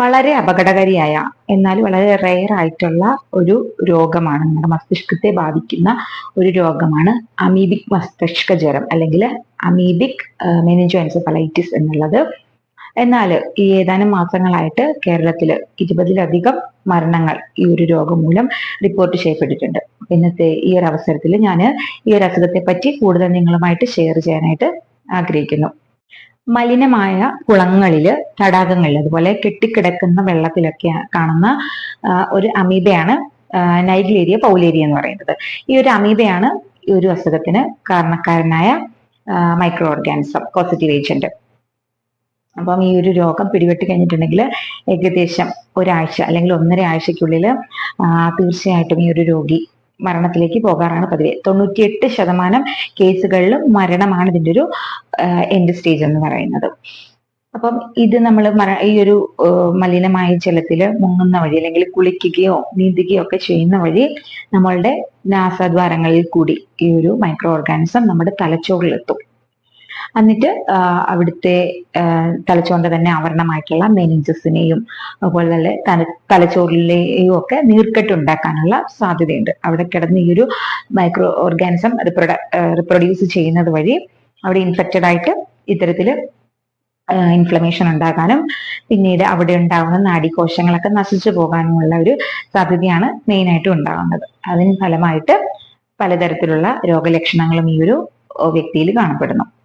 വളരെ അപകടകാരിയായ എന്നാൽ വളരെ റെയർ ആയിട്ടുള്ള ഒരു രോഗമാണ്. നമ്മുടെ മസ്തിഷ്കത്തെ ബാധിക്കുന്ന ഒരു രോഗമാണ് അമീബിക് മസ്തിഷ്ക ജ്വരം അല്ലെങ്കിൽ അമീബിക് മെനിഞ്ചോൻസെഫലൈറ്റിസ് എന്നുള്ളത്. എന്നാൽ ഈ ഏതാനും മാസങ്ങളായിട്ട് കേരളത്തിൽ ഇരുപതിലധികം മരണങ്ങൾ ഈ ഒരു രോഗം മൂലം റിപ്പോർട്ട് ചെയ്യപ്പെട്ടിട്ടുണ്ട്. ഇന്നത്തെ ഈ ഒരു അവസരത്തിൽ ഞാൻ ഈ ഒരു അസുഖത്തെ പറ്റി കൂടുതൽ നിങ്ങളുമായിട്ട് ഷെയർ ചെയ്യാനായിട്ട് ആഗ്രഹിക്കുന്നു. മലിനമായ കുളങ്ങളിൽ തടാകങ്ങളിൽ അതുപോലെ കെട്ടിക്കിടക്കുന്ന വെള്ളത്തിലൊക്കെ കാണുന്ന ഒരു അമീബയാണ് നൈഗ്ലേരിയ പൗലേരിയ എന്ന് പറയുന്നത്. ഈ ഒരു അമീബയാണ് ഈ ഒരു അസുഖത്തിന് കാരണക്കാരനായ മൈക്രോ ഓർഗാനിസം പോസിറ്റീവ് ഏജന്റ് അപ്പം ഈ ഒരു രോഗം പിടിപെട്ട് കഴിഞ്ഞിട്ടുണ്ടെങ്കിൽ ഏകദേശം ഒരാഴ്ച അല്ലെങ്കിൽ ഒന്നര ആഴ്ചക്കുള്ളിൽ തീർച്ചയായിട്ടും ഈ ഒരു രോഗി മരണത്തിലേക്ക് പോകാറാണ് പതിവ്. തൊണ്ണൂറ്റിയെട്ട് ശതമാനം കേസുകളിലും മരണമാണ് ഇതിന്റെ ഒരു എൻഡ് സ്റ്റേജ് എന്ന് പറയുന്നത്. അപ്പം ഇത് നമ്മൾ ഈ ഒരു മലിനമായ ജലത്തിൽ മുങ്ങുന്ന വഴി അല്ലെങ്കിൽ കുളിക്കുകയോ നീന്തുകയോ ഒക്കെ ചെയ്യുന്ന വഴി നമ്മളുടെ നാസാദ്വാരങ്ങളിൽ കൂടി ഈ ഒരു മൈക്രോ ഓർഗാനിസം നമ്മുടെ തലച്ചോറിലെത്തും. എന്നിട്ട് അവിടുത്തെ ആ, തലച്ചോറിന്റെ തന്നെ ആവരണമായിട്ടുള്ള മെനിഞ്ചസിനെയും അതുപോലെ തന്നെ തല തലച്ചോറിലെയും ഒക്കെ നീർക്കെട്ട് ഉണ്ടാക്കാനുള്ള സാധ്യതയുണ്ട്. അവിടെ കിടന്ന് ഈ ഒരു മൈക്രോ ഓർഗാനിസം റിപ്രൊഡ റിപ്രൊഡ്യൂസ് ചെയ്യുന്നത് വഴി അവിടെ ഇൻഫെക്റ്റഡ് ആയിട്ട് ഇത്തരത്തിൽ ഇൻഫ്ലമേഷൻ ഉണ്ടാകാനും പിന്നീട് അവിടെ ഉണ്ടാകുന്ന നാഡീകോശങ്ങളൊക്കെ നശിച്ചു പോകാനുമുള്ള ഒരു സാധ്യതയാണ് മെയിൻ ആയിട്ട് ഉണ്ടാകുന്നത്. അതിന് ഫലമായിട്ട് പലതരത്തിലുള്ള രോഗലക്ഷണങ്ങളും ഈ ഒരു വ്യക്തിയിൽ കാണപ്പെടുന്നു.